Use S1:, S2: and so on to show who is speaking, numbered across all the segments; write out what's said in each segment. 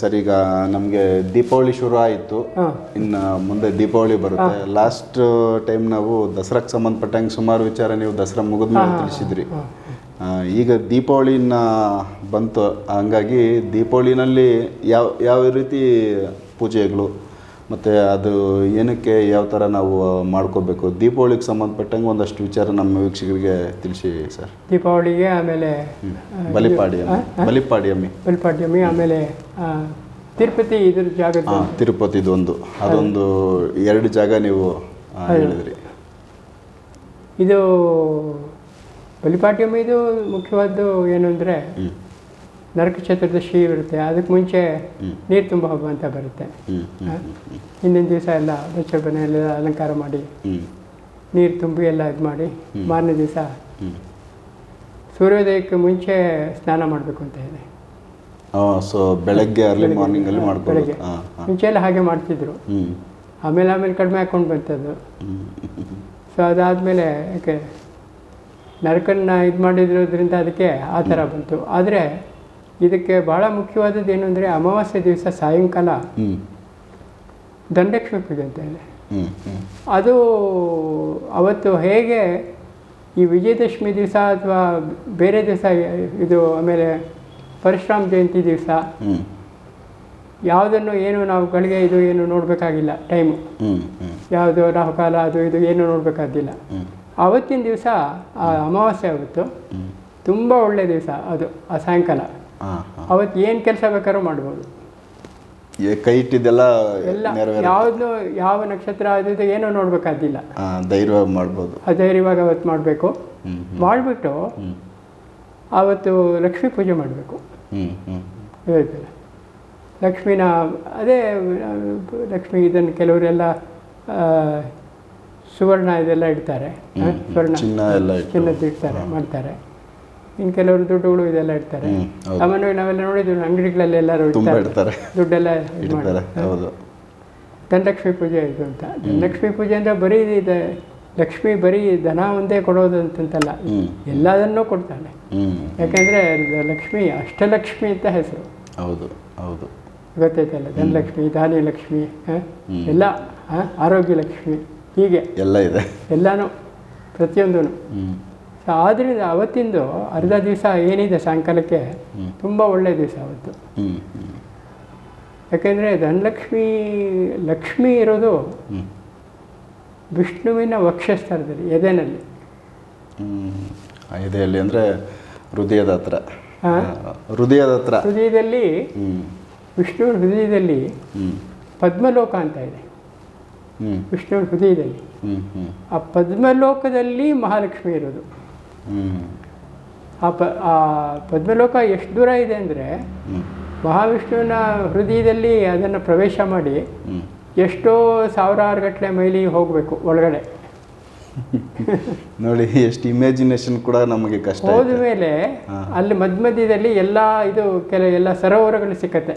S1: Sir ಈಗ ನಮಗೆ ದೀಪಾವಳಿ ಶುರು ಆಯಿತು. ಇನ್ನು ಮುಂದೆ ದೀಪಾವಳಿ ಬರುತ್ತೆ. ಲಾಸ್ಟ್ ಟೈಮ್ ನಾವು ದಸರಾಕ್ಕೆ ಸಂಬಂಧಪಟ್ಟಂಗೆ ಸುಮಾರು ವಿಚಾರ ನೀವು ದಸರಾ ಮುಗಿದ್ಮೇಲೆ ತಿಳಿಸಿದ್ರಿ. ಈಗ ದೀಪಾವಳಿನ ಬಂತು. ಹಂಗಾಗಿ ದೀಪಾವಳಿನಲ್ಲಿ ಯಾವ ಯಾವ ರೀತಿ ಪೂಜೆಗಳು? ಮತ್ತು ಅದು ಏನಕ್ಕೆ ಯಾವ ಥರ ನಾವು ಮಾಡ್ಕೋಬೇಕು? ದೀಪಾವಳಿಗೆ ಸಂಬಂಧಪಟ್ಟಂಗೆ ಒಂದಷ್ಟು ವಿಚಾರ ನಮ್ಮ ವೀಕ್ಷಕರಿಗೆ ತಿಳಿಸಿ ಸರ್.
S2: ದೀಪಾವಳಿಗೆ ಆಮೇಲೆ
S1: ಬಲಿಪಾಡ್ಯಮಿ. ಬಲಿಪಾಡ್ಯಮಿ.
S2: ಬಲಿಪಾಡ್ಯಮಿ ಆಮೇಲೆ ತಿರುಪತಿ ಇದ್ರ ಜಾಗ
S1: ತಿರುಪತಿ ಇದೊಂದು ಅದೊಂದು ಎರಡು ಜಾಗ ನೀವು ಹೇಳಿದ್ರಿ.
S2: ಇದು ಬಲಿಪಾಡ್ಯಮಿ ಇದು ಮುಖ್ಯವಾದ್ದು ಏನು ಅಂದರೆ ನರಕ ಚತುರ್ದಶಿ ಇರುತ್ತೆ. ಅದಕ್ಕೆ ಮುಂಚೆ ನೀರು ತುಂಬ ಹಬ್ಬ ಅಂತ ಬರುತ್ತೆ. ಹಿಂದಿನ ದಿವಸ ಎಲ್ಲ ಬಚ್ಚಲ ಮನೆಯೆಲ್ಲ ಅಲಂಕಾರ ಮಾಡಿ ನೀರು ತುಂಬಿ ಎಲ್ಲ ಇದು ಮಾಡಿ ಮಾರನೇ ದಿವಸ ಸೂರ್ಯೋದಯಕ್ಕೆ ಮುಂಚೆ ಸ್ನಾನ ಮಾಡಬೇಕು ಅಂತ ಇದೆ
S1: ಸೊ ಬೆಳಗ್ಗೆ ಅರ್ಲಿ ಮಾರ್ನಿಂಗಲ್ಲಿ ಮಾಡ್ಕೊಳ್ಳೋದು
S2: ಬೆಳಗ್ಗೆ. ಮುಂಚೆ ಎಲ್ಲ ಹಾಗೆ ಮಾಡ್ತಿದ್ರು. ಆಮೇಲೆ ಆಮೇಲೆ ಕಡಿಮೆ ಹಾಕೊಂಡು ಬಂತದ್ದು ಸೊ ಅದಾದಮೇಲೆ ಯಾಕೆ ನರಕನ್ನ ಇದು ಮಾಡಿದ್ರೋದ್ರಿಂದ ಅದಕ್ಕೆ ಆ ಥರ ಬಂತು. ಆದರೆ ಇದಕ್ಕೆ ಬಹಳ ಮುಖ್ಯವಾದದ್ದು ಏನು ಅಂದರೆ ಅಮಾವಾಸ್ಯೆ ದಿವಸ ಸಾಯಂಕಾಲ ದಂಡಕ್ಷ್ಮಿ ಪೂಜೆ ಅಂತ ಇದೆ ಅದು ಅವತ್ತು ಹೇಗೆ ಈ ವಿಜಯದಶಮಿ ದಿವಸ ಅಥವಾ ಬೇರೆ ದಿವಸ ಇದು ಆಮೇಲೆ ಪರಶುರಾಮ ಜಯಂತಿ ದಿವಸ ಯಾವುದನ್ನು ಏನು ನಾವು ಗಳಿಗೆ ಇದು ಏನು ನೋಡಬೇಕಾಗಿಲ್ಲ ಟೈಮು ಯಾವುದು ರಾಹುಕಾಲ ಅದು ಇದು ಏನು ನೋಡಬೇಕಾದಿಲ್ಲ ಆವತ್ತಿನ ದಿವಸ ಆ ಅಮಾವಾಸ್ಯೆ
S1: ಹ್ಞೂ
S2: ತುಂಬ ಒಳ್ಳೆಯ ದಿವಸ ಅದು ಆ ಸಾಯಂಕಾಲ. ಅವತ್ತು ಏನು ಕೆಲಸ ಬೇಕಾದ್ರೂ ಮಾಡ್ಬೋದು.
S1: ಕೈ ಇಟ್ಟಿದ್ದೆಲ್ಲ
S2: ಎಲ್ಲ ಯಾವುದು ಯಾವ ನಕ್ಷತ್ರ ಅದು ಏನೋ ನೋಡ್ಬೇಕಾದಿಲ್ಲ.
S1: ಧೈರ್ಯವಾಗಿ ಧೈರ್ಯ ಮಾಡ್ಬೋದು
S2: ಧೈರ್ಯವಾಗಿ ಅವತ್ತು ಮಾಡಬೇಕು. ಮಾಡಿಬಿಟ್ಟು ಆವತ್ತು ಲಕ್ಷ್ಮೀ ಪೂಜೆ ಮಾಡಬೇಕು. ಲಕ್ಷ್ಮಿನ ಅದೇ ಲಕ್ಷ್ಮಿ ಇದನ್ನು ಕೆಲವರೆಲ್ಲ ಸುವರ್ಣ ಇದೆಲ್ಲ ಇಡ್ತಾರೆ. ಸುವರ್ಣ ಸ್ವರ್ಣ
S1: ಚಿನ್ನ ಎಲ್ಲ ಇಟ್ಟು.
S2: ಚಿನ್ನದ್ದು ಇಡ್ತಾರೆ ಮಾಡ್ತಾರೆ. ಇನ್ನು ಕೆಲವರು ದುಡ್ಡುಗಳು ಇದೆಲ್ಲ ಇಡ್ತಾರೆ. ಸಾಮಾನ್ಯವಾಗಿ ನಾವೆಲ್ಲ ನೋಡಿದ್ವಿ ಅಂಗಡಿಗಳಲ್ಲಿ ಎಲ್ಲರೂ ಇಡ್ತಾರೆ. ದುಡ್ಡೆಲ್ಲ ಇದು
S1: ಹೌದು.
S2: ಧನಲಕ್ಷ್ಮಿ ಪೂಜೆ ಇದು ಅಂತ. ಧನಲಕ್ಷ್ಮಿ ಪೂಜೆ ಅಂದರೆ ಬರೀ ಇದೆ ಲಕ್ಷ್ಮಿ ಬರೀ ದನ ಒಂದೇ ಕೊಡೋದು ಅಂತಂತಲ್ಲ. ಎಲ್ಲದನ್ನೂ ಕೊಡ್ತಾಳೆ ಯಾಕಂದ್ರೆ ಲಕ್ಷ್ಮಿ ಅಷ್ಟಲಕ್ಷ್ಮಿ ಅಂತ ಹೆಸರು.
S1: ಹೌದು ಹೌದು.
S2: ಗೊತ್ತೈತಲ್ಲ ಧನಲಕ್ಷ್ಮಿ ಧಾನ್ಯ ಲಕ್ಷ್ಮಿ ಎಲ್ಲ ಆರೋಗ್ಯ ಲಕ್ಷ್ಮಿ. ಹೀಗೆ.
S1: ಎಲ್ಲ ಇದೆ.
S2: ಎಲ್ಲನೂ ಪ್ರತಿಯೊಂದೂ ಸೊ ಆದ್ದರಿಂದ ಅವತ್ತಿಂದು ಅರ್ಧ ದಿವಸ ಏನಿದೆ ಸಾಯಂಕಾಲಕ್ಕೆ? ತುಂಬ ಒಳ್ಳೆಯ ದಿವಸ ಅವತ್ತು. ಯಾಕೆಂದರೆ ಧನಲಕ್ಷ್ಮಿ ಲಕ್ಷ್ಮಿ ಇರೋದು ವಿಷ್ಣುವಿನ ವಕ್ಷಸ್ಥರದಲ್ಲಿ ಎದೆನಲ್ಲಿ.
S1: ಎದೆಯಲ್ಲಿ ಅಂದರೆ ಹೃದಯದ ಹತ್ರ? ಹೃದಯದ ಹತ್ರ.
S2: ಹೃದಯದಲ್ಲಿ
S1: ವಿಷ್ಣು
S2: ವಿಷ್ಣುವಿನ ಹೃದಯದಲ್ಲಿ ಪದ್ಮಲೋಕ ಅಂತ ಇದೆ. ವಿಷ್ಣುವಿನ ಹೃದಯದಲ್ಲಿ. ಆ ಪದ್ಮಲೋಕದಲ್ಲಿ ಮಹಾಲಕ್ಷ್ಮಿ ಇರೋದು. ಆ ಪ ಆ ಪದ್ಮಲೋಕ ಎಷ್ಟು ದೂರ ಇದೆ ಅಂದರೆ ಮಹಾವಿಷ್ಣುವಿನ ಹೃದಯದಲ್ಲಿ ಅದನ್ನು ಪ್ರವೇಶ ಮಾಡಿ ಎಷ್ಟೋ ಸಾವಿರಾರು ಗಟ್ಟಲೆ ಮೈಲಿ ಹೋಗಬೇಕು ಒಳಗಡೆ.
S1: ನೋಡಿ ಎಷ್ಟು ಇಮ್ಯಾಜಿನೇಷನ್ ಕೂಡ ನಮಗೆ ಕಷ್ಟ
S2: ಹೋದ ಮೇಲೆ ಅಲ್ಲಿ ಮಧ್ಯ ಮಧ್ಯದಲ್ಲಿ ಎಲ್ಲ ಇದು ಕೆಲ ಎಲ್ಲ ಸರೋವರಗಳು ಸಿಕ್ಕತ್ತೆ.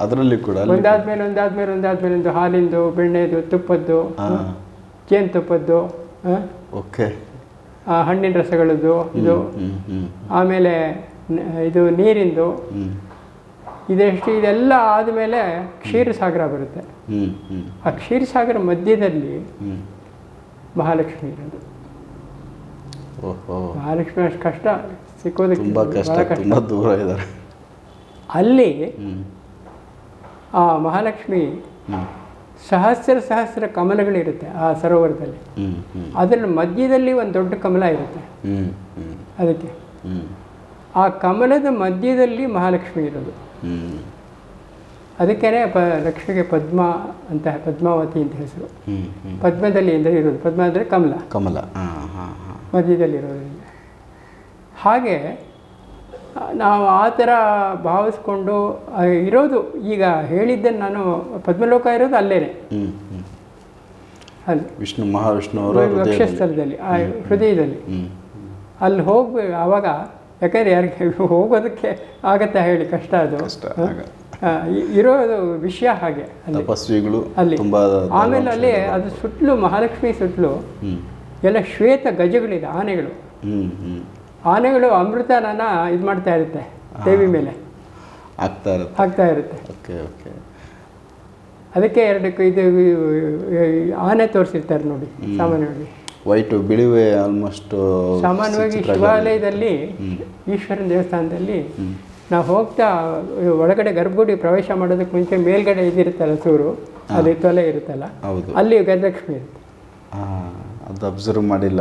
S1: ಅದರಲ್ಲಿ ಕೂಡ
S2: ಒಂದಾದ್ಮೇಲೆ ಒಂದಾದ್ಮೇಲೆ ಒಂದಾದ್ಮೇಲೆ ಒಂದು ಹಾಲಿಂದು ಬೆಣ್ಣೆದು ತುಪ್ಪದ್ದು ಜೇನು ತುಪ್ಪದ್ದು
S1: ಓಕೆ.
S2: ಹಣ್ಣಿನ ರಸಗಳದ್ದು ಇದು ಆಮೇಲೆ ಇದು ನೀರಿಂದು. ಇದೆಷ್ಟು ಇದೆಲ್ಲ ಆದಮೇಲೆ ಕ್ಷೀರಸಾಗರ ಬರುತ್ತೆ. ಆ ಕ್ಷೀರಸಾಗರ ಮಧ್ಯದಲ್ಲಿ ಮಹಾಲಕ್ಷ್ಮಿ ಇರೋದು. ಮಹಾಲಕ್ಷ್ಮಿ ಅಷ್ಟು ಕಷ್ಟ ಸಿಕ್ಕೋದಕ್ಕೆ
S1: ಕಷ್ಟ
S2: ಬಹಳ ಕಷ್ಟ
S1: ದೂರ ಇದ್ದಾರೆ.
S2: ಅಲ್ಲಿ ಆ ಮಹಾಲಕ್ಷ್ಮಿ ಸಹಸ್ರ ಸಹಸ್ರ ಕಮಲಗಳಿರುತ್ತೆ ಆ ಸರೋವರದಲ್ಲಿ. ಅದರ ಮಧ್ಯದಲ್ಲಿ ಒಂದು ದೊಡ್ಡ ಕಮಲ ಇರುತ್ತೆ. ಅದಕ್ಕೆ. ಆ ಕಮಲದ ಮಧ್ಯದಲ್ಲಿ ಮಹಾಲಕ್ಷ್ಮಿ ಇರೋದು. ಅದಕ್ಕೇ ಪ ಲಕ್ಷ್ಮಿಗೆ ಪದ್ಮ ಅಂತ ಪದ್ಮಾವತಿ ಅಂತ ಹೆಸರು. ಪದ್ಮದಲ್ಲಿ ಅಂದರೆ ಇರೋದು. ಪದ್ಮ ಅಂದರೆ ಕಮಲ.
S1: ಕಮಲ. ಹಾಂ ಹಾಂ ಹಾಂ.
S2: ಮಧ್ಯದಲ್ಲಿ ಇರೋದ್ರಿಂದ. ಹಾಗೆ ನಾವು ಆ ಥರ ಭಾವಿಸ್ಕೊಂಡು ಇರೋದು. ಈಗ ಹೇಳಿದ್ದನ್ನು ನಾನು ಪದ್ಮಲೋಕ ಇರೋದು
S1: ಅಲ್ಲೇ
S2: ಅಲ್ಲಿ.
S1: ವಿಷ್ಣು ಮಹಾವಿಷ್ಣು
S2: ವಕ್ಷಸ್ಥಳದಲ್ಲಿ ಆ ಹೃದಯದಲ್ಲಿ. ಅಲ್ಲಿ ಹೋಗ್ಬೇಕು ಆವಾಗ ಯಾಕಂದರೆ ಯಾರಿಗೆ ಹೋಗೋದಕ್ಕೆ ಆಗತ್ತಾ ಹೇಳಿ ಕಷ್ಟ ಅದು. ಇರೋದು ವಿಷಯ ಹಾಗೆ ಅಲ್ಲಿ.
S1: ತಪಸ್ವಿಗಳು
S2: ಅಲ್ಲಿ. ಆಮೇಲೆ ಅಲ್ಲಿ ಅದು ಸುತ್ತಲೂ ಮಹಾಲಕ್ಷ್ಮಿ ಸುತ್ತಲೂ ಎಲ್ಲ ಶ್ವೇತ ಗಜಗಳಿದೆ ಆನೆಗಳು. ಆನೆಗಳು ಅಮೃತನ ಇದು ಮಾಡ್ತಾ ಇರುತ್ತೆ ದೇವಿ ಮೇಲೆ.
S1: ಆಗ್ತಾ ಇರುತ್ತೆ.
S2: ಆಗ್ತಾ ಇರುತ್ತೆ.
S1: Okay okay.
S2: ಅದಕ್ಕೆ ಎರಡಕ್ಕೂ ಇದು ಆನೆ ತೋರಿಸಿರ್ತಾರೆ ನೋಡಿ ಸಾಮಾನ್ಯವಾಗಿ.
S1: ವೈಟು ಬಿಳಿವೆ ಆಲ್ಮೋಸ್ಟ್
S2: ಸಾಮಾನ್ಯವಾಗಿ ಶಿವಾಲಯದಲ್ಲಿ ಈಶ್ವರನ ದೇವಸ್ಥಾನದಲ್ಲಿ ನಾವು ಹೋಗ್ತಾ ಒಳಗಡೆ ಗರ್ಭಗುಡಿ ಪ್ರವೇಶ ಮಾಡೋದಕ್ಕೆ ಮುಂಚೆ ಮೇಲ್ಗಡೆ ಇದಿರುತ್ತಲ್ಲ ಸೂರು ಅದು ತೊಲೆ ಇರುತ್ತಲ್ಲ ಅಲ್ಲಿ ಗಜಲಕ್ಷ್ಮಿ ಇರುತ್ತೆ.
S1: ಅದು ಅಬ್ಸರ್ವ್ ಮಾಡಿಲ್ಲ.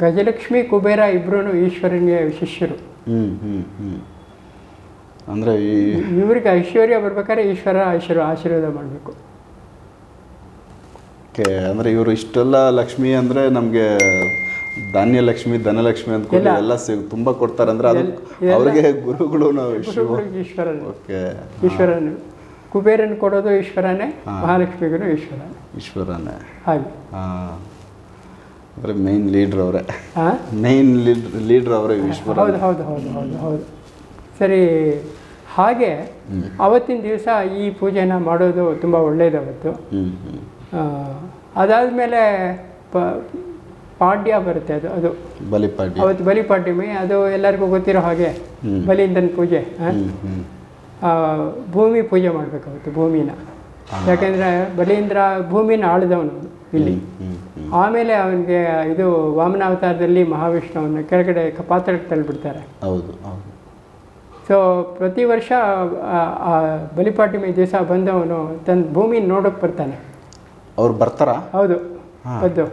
S2: ಗಜಲಕ್ಷ್ಮಿ ಕುಬೇರ ಇಬ್ಬರೂ ಈಶ್ವರನಿಗೆ ಶಿಷ್ಯರು
S1: ಹ್ಞೂ ಹ್ಞೂ ಹ್ಞೂ ಅಂದರೆ ಈ
S2: ಇವ್ರಿಗೆ ಐಶ್ವರ್ಯ ಬರ್ಬೇಕಾದ್ರೆ ಈಶ್ವರ ಐಶ್ವರ್ಯ ಆಶೀರ್ವಾದ ಮಾಡಬೇಕು.
S1: ಓಕೆ ಅಂದರೆ ಇವರು ಇಷ್ಟೆಲ್ಲ ಲಕ್ಷ್ಮಿ ಅಂದರೆ ನಮಗೆ ಧಾನ್ಯ ಲಕ್ಷ್ಮಿ ಧನಲಕ್ಷ್ಮಿ ಅಂತ ಎಲ್ಲ ಸಿಗ್ ತುಂಬ ಕೊಡ್ತಾರೆ ಅಂದರೆ ಅದು ಅವರಿಗೆ ಗುರುಗಳು ನಾವು
S2: ಈಶ್ವರನ.
S1: ಓಕೆ
S2: ಈಶ್ವರನು. ಕುಬೇರನ್ ಕೊಡೋದು ಈಶ್ವರನೇ ಮಹಾಲಕ್ಷ್ಮಿಗೂ ಈಶ್ವರ
S1: ಈಶ್ವರನೇ.
S2: ಹಾಗೆ.
S1: ಹಾಂ. ಅಂದರೆ ಮೇನ್ ಲೀಡ್ರ್ ಅವರೇ. ಮೇನ್ ಲೀಡ್ ಲೀಡ್ರ್ ಅವರೇ ಈಶ್ವರ
S2: ಹೌದು ಹೌದು ಹೌದು ಹೌದು ಹೌದು. ಸರಿ ಹಾಗೆ ಅವತ್ತಿನ ದಿವಸ ಈ ಪೂಜೆನ ಮಾಡೋದು ತುಂಬ ಒಳ್ಳೇದು
S1: ಅವತ್ತು. ಅದಾದ್ಮೇಲೆ
S2: ಅದಾದಮೇಲೆ ಪ ಪಾಡ್ಯ ಬರುತ್ತೆ ಅದು ಅದು.
S1: ಬಲಿಪಾಡ್ಯ
S2: ಅವತ್ತು ಬಲಿಪಾಡ್ಯಮಿ ಅದು ಎಲ್ಲರಿಗೂ ಗೊತ್ತಿರೋ ಹಾಗೆ
S1: ಬಲಿಯಿಂದನ
S2: ಬಲಿಂದನ ಪೂಜೆ ಭೂಮಿ ಪೂಜೆ ಮಾಡಬೇಕು ಅವತ್ತು ಭೂಮಿನ. ಯಾಕೆಂದರೆ ಬಲೀಂದ್ರ ಭೂಮಿನ ಆಳಿದವನು ಇಲ್ಲಿ. ಆಮೇಲೆ ಅವನಿಗೆ ಇದು ವಾಮನಾವತಾರದಲ್ಲಿ ಮಹಾವಿಷ್ಣುವನ್ನು ಕೆಳಗಡೆ ಪಾತ್ರಕ್ಕೆ ತಳ್ಳಿಬಿಡ್ತಾರೆ.
S1: ಹೌದು
S2: ಸೊ ಪ್ರತಿ ವರ್ಷ ಆ- ಬಲಿಪಾಟಿಮೆ ದಿವಸ ಬಂದವನು ತನ್ನ ಭೂಮಿ ನೋಡೋಕೆ ಬರ್ತಾನೆ.
S1: ಅವ್ರು ಬರ್ತಾರ?
S2: ಹೌದು ಹೌದು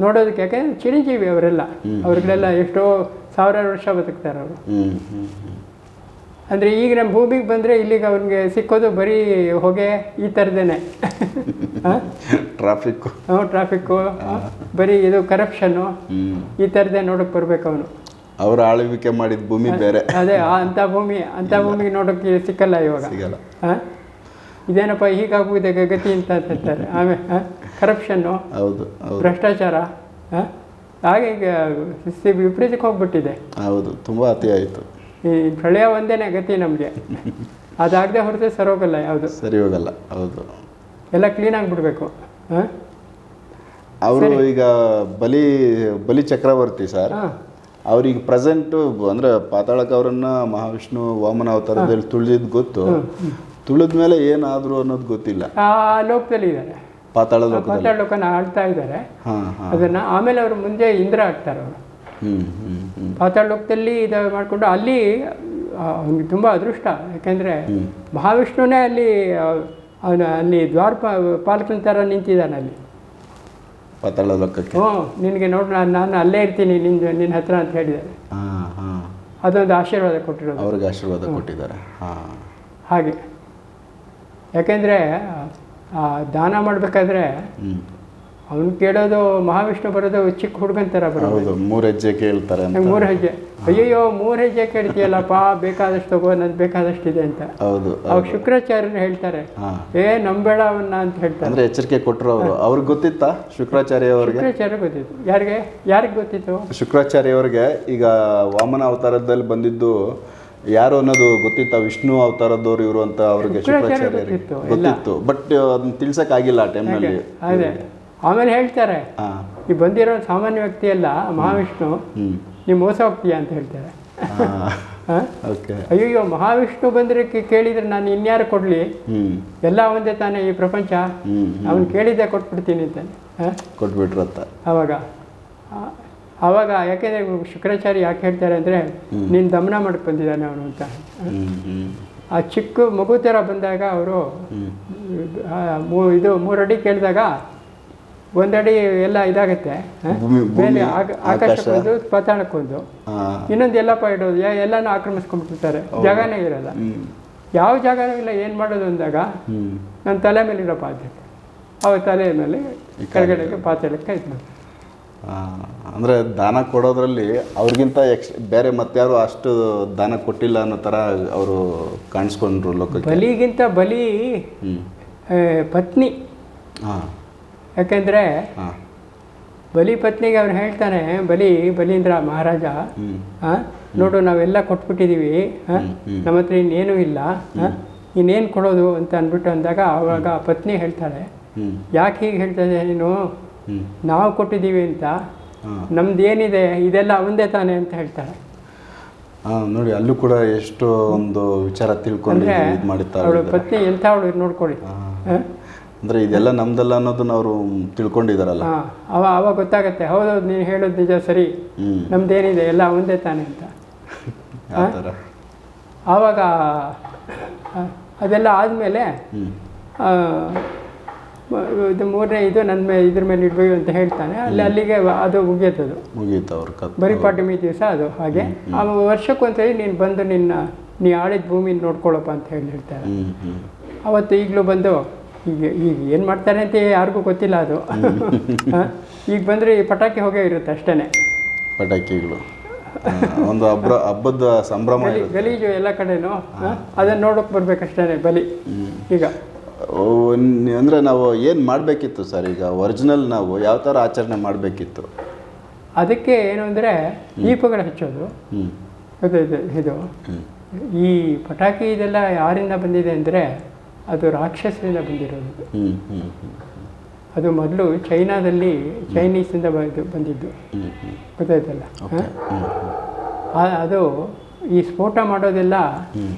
S2: ನೋಡೋದಕ್ಕೆ ಯಾಕೆಂದ್ರೆ ಚಿರಂಜೀವಿ ಅವರೆಲ್ಲ. ಅವ್ರಿಗೆಲ್ಲ ಎಷ್ಟೋ ಸಾವಿರಾರು ವರ್ಷ ಬದುಕ್ತಾರೆ ಅವರು. ಅಂದರೆ ಈಗ ನಮ್ಮ ಭೂಮಿಗೆ ಬಂದರೆ ಇಲ್ಲಿಗೆ ಅವ್ನಿಗೆ ಸಿಕ್ಕೋದು ಬರೀ ಹೊಗೆ ಈ ಥರದ್ದೇನೆ.
S1: ಟ್ರಾಫಿಕ್ಕು
S2: ಟ್ರಾಫಿಕ್ಕು ಬರೀ ಇದು ಕರಪ್ಷನ್ನು ಈ ಥರದೇ ನೋಡೋಕೆ ಬರಬೇಕು ಅವನು.
S1: ಅವರು ಆಳ್ವಿಕೆ ಮಾಡಿದ ಭೂಮಿ ಬೇರೆ.
S2: ಅದೇ ಅಂಥ ಭೂಮಿ ಅಂಥ ಭೂಮಿಗೆ ನೋಡೋಕ್ಕೆ ಸಿಕ್ಕಲ್ಲ ಇವಾಗ.
S1: ಸಿಗಲ್ಲ.
S2: ಹಾಂ? ಇದೇನಪ್ಪ ಹೀಗಾಗುವುದೇ ಗತಿ ಅಂತ ಅಂತಾರೆ. ಆಮೇಲೆ ಕರಪ್ಷನ್ನು
S1: ಹೌದು
S2: ಭ್ರಷ್ಟಾಚಾರ. ಹಾಂ? ಹಾಗೆ ಈಗ ವಿಪರೀತಕ್ಕೆ ಹೋಗ್ಬಿಟ್ಟಿದೆ.
S1: ಹೌದು ತುಂಬ ಅತಿ ಆಯಿತು.
S2: ಈ ಪ್ರಳಯ ಒಂದೇನೆ ಗತಿ ನಮಗೆ. ಅದಾಗದೆ ಹೊರತು ಸರೋಗಲ್ಲ ಯಾವುದು.
S1: ಸರಿ ಹೋಗಲ್ಲ ಹೌದು.
S2: ಎಲ್ಲ ಕ್ಲೀನ್ ಆಗಿಬಿಡ್ಬೇಕು. ಹಾಂ?
S1: ಅವರು ಈಗ ಬಲಿ ಬಲಿ ಚಕ್ರವರ್ತಿ ಸರ್. ಅವ್ರಿಗೆ ಪ್ರೆಸೆಂಟ್ ಅಂದ್ರೆ ಪಾತಾಳಕ ಅವರನ್ನ ಮಹಾವಿಷ್ಣು ವಾಮನ ಅವತಾರದಲ್ಲಿ ತುಳಿದಿದ್ದು ಗೊತ್ತು. ತುಳಿದ ಮೇಲೆ ಏನಾದ್ರು ಅನ್ನೋದು ಗೊತ್ತಿಲ್ಲ.
S2: ಆ ಲೋಕದಲ್ಲಿ ಇದ್ದಾರೆ.
S1: ಪಾತಾಳ ಲೋಕ
S2: ಪಾತಾಳ ಲೋಕನ ಆಳ್ತಾ ಇದ್ದಾರೆ. ಅದನ್ನ ಆಮೇಲೆ ಅವರು ಮುಂದೆ ಇಂದ್ರ ಆಗ್ತಾರೆ ಅವರು. ಪಾತಾಳ ಲೋಕದಲ್ಲಿ ಇದು ಮಾಡಿಕೊಂಡು ಅಲ್ಲಿ ಅವನಿಗೆ ತುಂಬ ಅದೃಷ್ಟ. ಯಾಕೆಂದರೆ ಮಹಾವಿಷ್ಣುವೇ ಅಲ್ಲಿ ಅವನು ಅಲ್ಲಿ ದ್ವಾರಪ ಪಾಲಕನ ಥರ ನಿಂತಿದ್ದಾನೆ ಅಲ್ಲಿ.
S1: ಪಾತಾಳ ಲೋಕಕ್ಕೆ
S2: ಹ್ಞೂ ನಿನಗೆ ನೋಡಿ ನಾನು ನಾನು ಅಲ್ಲೇ ಇರ್ತೀನಿ ನಿನ್ನ ನಿನ್ನ ಹತ್ರ ಅಂತ ಹೇಳಿದ್ದಾರೆ.
S1: ಹಾಂ ಹಾಂ.
S2: ಅದೊಂದು ಆಶೀರ್ವಾದ ಕೊಟ್ಟಿರೋದು.
S1: ಅವ್ರಿಗೆ ಆಶೀರ್ವಾದ ಕೊಟ್ಟಿದ್ದಾರೆ. ಹಾಂ.
S2: ಹಾಗೆ. ಯಾಕೆಂದರೆ ದಾನ ಮಾಡಬೇಕಾದ್ರೆ
S1: ಹ್ಞೂ
S2: ಅವನು ಕೇಳೋದು ಮಹಾವಿಷ್ಣು ಬರೋದು ಚಿಕ್ಕ ಹುಡುಗನ ಥರ ಬರೋದು.
S1: ಮೂರು ಹೆಜ್ಜೆ ಕೇಳ್ತಾರೆ
S2: ಮೂರು ಹೆಜ್ಜೆ. ಅಯ್ಯಯ್ಯೋ ಮೂರು ಹೆಜ್ಜೆ ಕೇಳ್ತೀಯಲ್ಲಪ್ಪ ಬೇಕಾದಷ್ಟು ತಗೋ ಬೇಕಾದಷ್ಟು ಇದೆ ಅಂತ.
S1: ಹೌದು
S2: ಅವಾಗ ಶುಕ್ರಾಚಾರ್ಯರು ಹೇಳ್ತಾರೆ ಏ ನಂಬೇಡ ಅವನ್ನ ಅಂತ ಹೇಳ್ತಾರೆ.
S1: ಅಂದ್ರೆ ಎಚ್ಚರಿಕೆ ಕೊಟ್ಟರು ಅವರು. ಅವ್ರಿಗೆ ಗೊತ್ತಿತ್ತಾ ಶುಕ್ರಾಚಾರ್ಯ ಅವ್ರಿಗೆ?
S2: ಶುಕ್ರಾಚಾರ್ಯ ಗೊತ್ತಿತ್ತು. ಯಾರಿಗೆ? ಯಾರಿಗೆ ಗೊತ್ತಿತ್ತು?
S1: ಶುಕ್ರಾಚಾರ್ಯ ಅವ್ರಿಗೆ ಈಗ ವಾಮನ ಅವತಾರದಲ್ಲಿ ಬಂದಿದ್ದು ಯಾರು ಅನ್ನೋದು ಗೊತ್ತಿತ್ತ? ವಿಷ್ಣು ಅವತಾರದವ್ರು ಇವರು ಅಂತ ಅವ್ರಿಗೆ
S2: ಶುಕ್ರಾಚಾರ್ಯ ಗೊತ್ತಿತ್ತು,
S1: ಬಟ್ ಅದನ್ನ ತಿಳ್ಸಕ್ ಆಗಿಲ್ಲ ಆ ಟೈಮ್ನಲ್ಲಿ
S2: ಆಮೇಲೆ ಹೇಳ್ತಾರೆ ಈ ಬಂದಿರೋ ಸಾಮಾನ್ಯ ವ್ಯಕ್ತಿ ಅಲ್ಲ ಮಹಾವಿಷ್ಣು ನೀವು ಮೋಸ ಹೋಗ್ತೀಯ ಅಂತ ಹೇಳ್ತಾರೆ. ಅಯ್ಯೋ ಮಹಾವಿಷ್ಣು ಬಂದ್ರೆ ಕೇಳಿದ್ರೆ ನಾನು ಇನ್ಯಾರು ಕೊಡ್ಲಿ? ಎಲ್ಲ ಒಂದೇ ತಾನೇ ಈ ಪ್ರಪಂಚ? ಅವನು ಕೇಳಿದ್ದೆ ಕೊಟ್ಬಿಡ್ತೀನಿ ಅಂತ. ಹಾಂ ಅವಾಗ ಅವಾಗ ಯಾಕೆಂದ್ರೆ ಶುಕ್ರಾಚಾರ್ಯ ಯಾಕೆ ಹೇಳ್ತಾರೆ ಅಂದರೆ ನೀನು ದಮನ ಮಾಡಕ್ಕೆ ಬಂದಿದ್ದಾನೆ ಅವನು ಅಂತ. ಆ? ಚಿಕ್ಕ ಮಗು ಥರ ಬಂದಾಗ ಅವರು ಇದು ಮೂರಡಿ ಕೇಳಿದಾಗ ಒಂದಡಿ ಎಲ್ಲ ಇದಾಗತ್ತೆ ಮೇಲೆ ಆಕಾಶಕ್ಕೊಂದು ಪಾತಾಳಕ್ಕೊಂದು ಇನ್ನೊಂದು ಎಲ್ಲಪ್ಪ ಇಡೋದು ಎಲ್ಲಾನು ಆಕ್ರಮಿಸ್ಕೊಂಡ್ಬಿಟ್ಟಿರ್ತಾರೆ ಜಾಗನೇ ಇರಲ್ಲ. ಯಾವ ಜಾಗನೂ ಇಲ್ಲ ಏನು ಮಾಡೋದು ಅಂದಾಗ ನನ್ನ ತಲೆ ಮೇಲೆ ಇರೋ ಪಾತ್ರೆ ಅವ್ರ ತಲೆ ಮೇಲೆ ಕೆಳಗಡೆಗೆ ಪಾತಾಳಕ್ಕೆ ಇದು
S1: ಅಂದರೆ ದಾನ ಕೊಡೋದ್ರಲ್ಲಿ ಅವ್ರಿಗಿಂತ ಎಕ್ಸ್ ಬೇರೆ ಮತ್ತಾರು ಅಷ್ಟು ದಾನ ಕೊಟ್ಟಿಲ್ಲ ಅನ್ನೋ ಥರ ಅವರು ಕಾಣಿಸ್ಕೊಂಡ್ರು ಲೋಕ
S2: ಬಲಿಗಿಂತ ಬಲಿ ಪತ್ನಿ.
S1: ಹಾಂ
S2: ಯಾಕೆಂದರೆ ಬಲಿ ಪತ್ನಿಗೆ ಅವ್ರು ಹೇಳ್ತಾನೆ ಬಲಿ ಬಲೀಂದ್ರ ಮಹಾರಾಜ ನೋಡು ನಾವೆಲ್ಲ ಕೊಟ್ಬಿಟ್ಟಿದ್ದೀವಿ ನಮ್ಮ ಹತ್ರ ಇನ್ನೇನು ಇಲ್ಲ ಇನ್ನೇನು ಕೊಡೋದು ಅಂತ ಅಂದ್ಬಿಟ್ಟು ಅಂದಾಗ ಆವಾಗ ಆ ಪತ್ನಿ ಹೇಳ್ತಾಳೆ ಯಾಕೆ ಹೀಗೆ ಹೇಳ್ತಾ ಇದ್ದೆ ನೀನು? ನಾವು ಕೊಟ್ಟಿದ್ದೀವಿ ಅಂತ ನಮ್ದು ಏನಿದೆ ಇದೆಲ್ಲ ಅವಂದೇ ತಾನೆ ಅಂತ ಹೇಳ್ತಾಳೆ
S1: ನೋಡಿ ಅಲ್ಲೂ ಕೂಡ ಎಷ್ಟು ಒಂದು ವಿಚಾರ ತಿಳ್ಕೊಂಡ್ರೆ
S2: ಅವಳು ಪತ್ನಿ ಎಂಥ ಅವಳು ನೋಡ್ಕೊಳ್ಳಿ
S1: ಅಂದ್ರೆ ಇದೆಲ್ಲ ನಮ್ದಲ್ಲ ಅನ್ನೋದನ್ನ ಅವರು ತಿಳ್ಕೊಂಡಿದಾರಲ್ಲ.
S2: ಹಾಂ ಅವ ಅವಾಗ ಗೊತ್ತಾಗತ್ತೆ ಹೌದು ನೀನು ಹೇಳೋದು ನಿಜ ಸರಿ. ನಮ್ದೇನಿದೆ ಎಲ್ಲ ಒಂದೇ ತಾನೆ ಅಂತ.
S1: ಆ ಥರ.
S2: ಆವಾಗ ಅದೆಲ್ಲ ಆದಮೇಲೆ ಇದು ಮೂರನೇ ಇದು ನನ್ನ ಮೇಲೆ ಇದ್ರ ಮೇಲೆ ಇಡ್ಬೇಕು ಅಂತ ಹೇಳ್ತಾನೆ. ಅಲ್ಲಿ ಅಲ್ಲಿಗೆ ಅದು ಮುಗಿಯುತ್ತದು.
S1: ಮುಗೀತು ಅವ್ರ ಕತ್
S2: ಬರಿಪಾಠಮಿ ದಿವಸ ಅದು ಹಾಗೆ. ಆ ವರ್ಷಕ್ಕೊಂದ್ಸರಿ ನೀನು ಬಂದು ನಿನ್ನ ನೀ ಆಳಿದ ಭೂಮಿ ನೋಡ್ಕೊಳ್ಳಪ್ಪ ಅಂತ ಹೇಳಿ ಹೇಳ್ತಾರೆ ಅವತ್ತು ಈಗಲೂ ಬಂದು ಈಗ ಈಗ ಏನು ಮಾಡ್ತಾರೆ ಅಂತ ಯಾರಿಗೂ ಗೊತ್ತಿಲ್ಲ ಅದು? ಈಗ ಬಂದರೆ ಈ ಪಟಾಕಿ ಹೋಗೇ ಇರುತ್ತೆ ಅಷ್ಟೇ
S1: ಪಟಾಕಿಗಳು. ಒಂದು ಹಬ್ಬ ಹಬ್ಬದ ಸಂಭ್ರಮ
S2: ಗಲೀಜು ಎಲ್ಲ ಕಡೆನೂ ಅದನ್ನು ನೋಡೋಕೆ ಬರ್ಬೇಕಷ್ಟೇ ಬಲಿ. ಈಗ.
S1: ಅಂದರೆ ನಾವು ಏನು ಮಾಡಬೇಕಿತ್ತು ಸರ್ ಈಗ? ಒರಿಜಿನಲ್ ನಾವು ಯಾವ ಥರ ಆಚರಣೆ ಮಾಡಬೇಕಿತ್ತು?
S2: ಅದಕ್ಕೆ ಏನು ಅಂದರೆ ದೀಪಗಳು ಹಚ್ಚೋದು. ಇದು ಈ ಪಟಾಕಿ ಇದೆಲ್ಲ ಯಾರಿಂದ ಬಂದಿದೆ ಅಂದರೆ ಅದು ರಾಕ್ಷಸರಿಂದ ಬಂದಿರೋದು. ಅದು ಮೊದಲು ಚೈನಾದಲ್ಲಿ ಚೈನೀಸಿಂದ ಬಂದು ಬಂದಿದ್ದು. ಗೊತ್ತಾಯ್ತಲ್ಲ? ಅದು ಈ ಸ್ಫೋಟ ಮಾಡೋದೆಲ್ಲ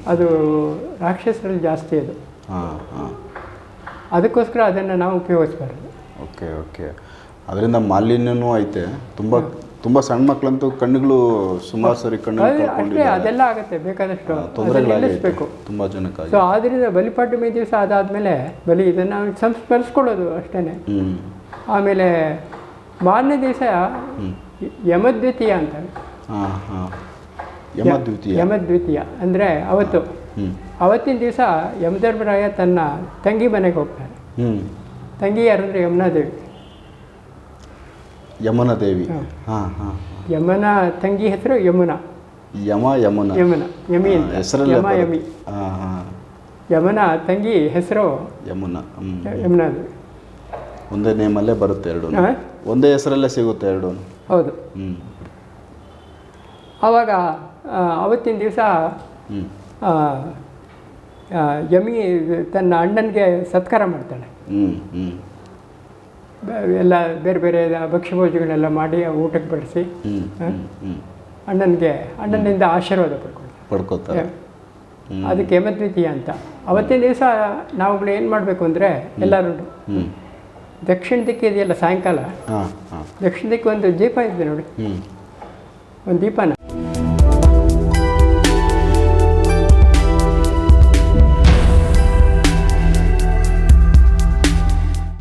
S2: ಅದು ರಾಕ್ಷಸರಲ್ಲಿ ಜಾಸ್ತಿ ಅದು.
S1: ಹಾಂ ಹಾಂ.
S2: ಅದಕ್ಕೋಸ್ಕರ ಅದನ್ನು ನಾವು ಉಪಯೋಗಿಸ್ಬಾರ್ದು.
S1: Okay okay. ಅದರಿಂದ ಮಾಲಿನ್ಯನೂ ಐತೆ. ತುಂಬ ತುಂಬ ಸಣ್ಣ ಮಕ್ಕಳಂತೂ ಕಣ್ಣುಗಳು ಸುಮಾರು ಸರಿ ಕಣ್ಣು ಕಳ್ಕೊಂಡಿದ್ದಾರೆ
S2: ಅದೆಲ್ಲ ಆಗುತ್ತೆ ಬೇಕಾದಷ್ಟು. ತುಂಬಾ
S1: ತೊಂದರೆಗಳಾಗೈತೆ.
S2: ಆದ್ರಿಂದ
S1: ತುಂಬ ಜನಕ್ಕಾಗಿ.
S2: ಸೊ ಆದ್ದರಿಂದ ಬಲಿಪಾಡ್ಯಮಿ ದಿವಸ ಅದಾದಮೇಲೆ ಬಲಿ ಇದನ್ನು ಸಂಸ್ಮರಿಸ್ಕೊಳ್ಳೋದು ಅಷ್ಟೇನೆ.
S1: ಹ್ಞೂ
S2: ಆಮೇಲೆ ಮಾರನೇ ದಿವಸ ಯಮದ್ವಿತೀಯ ಅಂತ.
S1: ಹಾಂ ಹಾಂ. ಯಮದ್ವಿತೀಯ.
S2: ಯಮದ್ವಿತೀಯ. ಅಂದರೆ ಅವತ್ತು.
S1: ಹ್ಞೂ
S2: ಅವತ್ತಿನ ದಿವಸ ಯಮಧರ್ಮರಾಯ ತನ್ನ ತಂಗಿ ಮನೆಗೆ ಹೋಗ್ತಾರೆ
S1: ಹ್ಞೂ
S2: ತಂಗಿ ಯಾರಂದರೆ ಯಮುನಾದೇವಿ.
S1: ಯಮನ ದೇವಿ.
S2: ಹಾಂ.
S1: ಹಾಂ
S2: ಯಮನ ತಂಗಿ ಹೆಸರು ಯಮುನಾ.
S1: ಯಮ ಯಮುನ.
S2: ಯಮುನ ಯಮಿ ಅಂತ.
S1: ಹೆಸರಲ್ಲೇ
S2: ಯಮ ಯಮಿ.
S1: ಹಾಂ ಹಾಂ.
S2: ಯಮನ ತಂಗಿ ಹೆಸರು
S1: ಯಮುನಾ ಹ್ಞೂ
S2: ಒಂದೇ
S1: ಒಂದೇ ನೇಮಲ್ಲೇ ಬರುತ್ತೆ ಎರಡು. ಒಂದೇ ಹೆಸರಲ್ಲೇ ಸಿಗುತ್ತೆ ಎರಡು.
S2: ಹೌದು.
S1: ಹ್ಞೂ
S2: ಆವಾಗ ಅವತ್ತಿನ ದಿವಸ ಯಮಿ ತನ್ನ ಅಣ್ಣನಿಗೆ ಸತ್ಕಾರ ಮಾಡ್ತಾಳೆ.
S1: ಹ್ಞೂ ಹ್ಞೂ
S2: ಎಲ್ಲ ಬೇರೆ ಬೇರೆ ಭಕ್ಷ್ಯಭೋಜಗಳೆಲ್ಲ ಮಾಡಿ ಊಟಕ್ಕೆ ಬಡಿಸಿ ಅಣ್ಣನಿಗೆ ಅಣ್ಣನಿಂದ ಆಶೀರ್ವಾದ ಪಡ್ಕೊಳ್ತಾರೆ.
S1: ಪಡ್ಕೊತಾರೆ
S2: ಅದಕ್ಕೆ ಯಮದ್ವಿತೀಯ ಅಂತ. ಅವತ್ತಿನ ದಿವಸ ನಾವುಗಳು ಏನು ಮಾಡಬೇಕು ಅಂದರೆ ಎಲ್ಲರೂ ದಕ್ಷಿಣ ದಿಕ್ಕಿ ಇದೆಯಲ್ಲ ಸಾಯಂಕಾಲ? ದಕ್ಷಿಣ ದಿಕ್ಕಿ ಒಂದು ದೀಪ ಇದೆ ನೋಡಿ. ಒಂದು ದೀಪನ.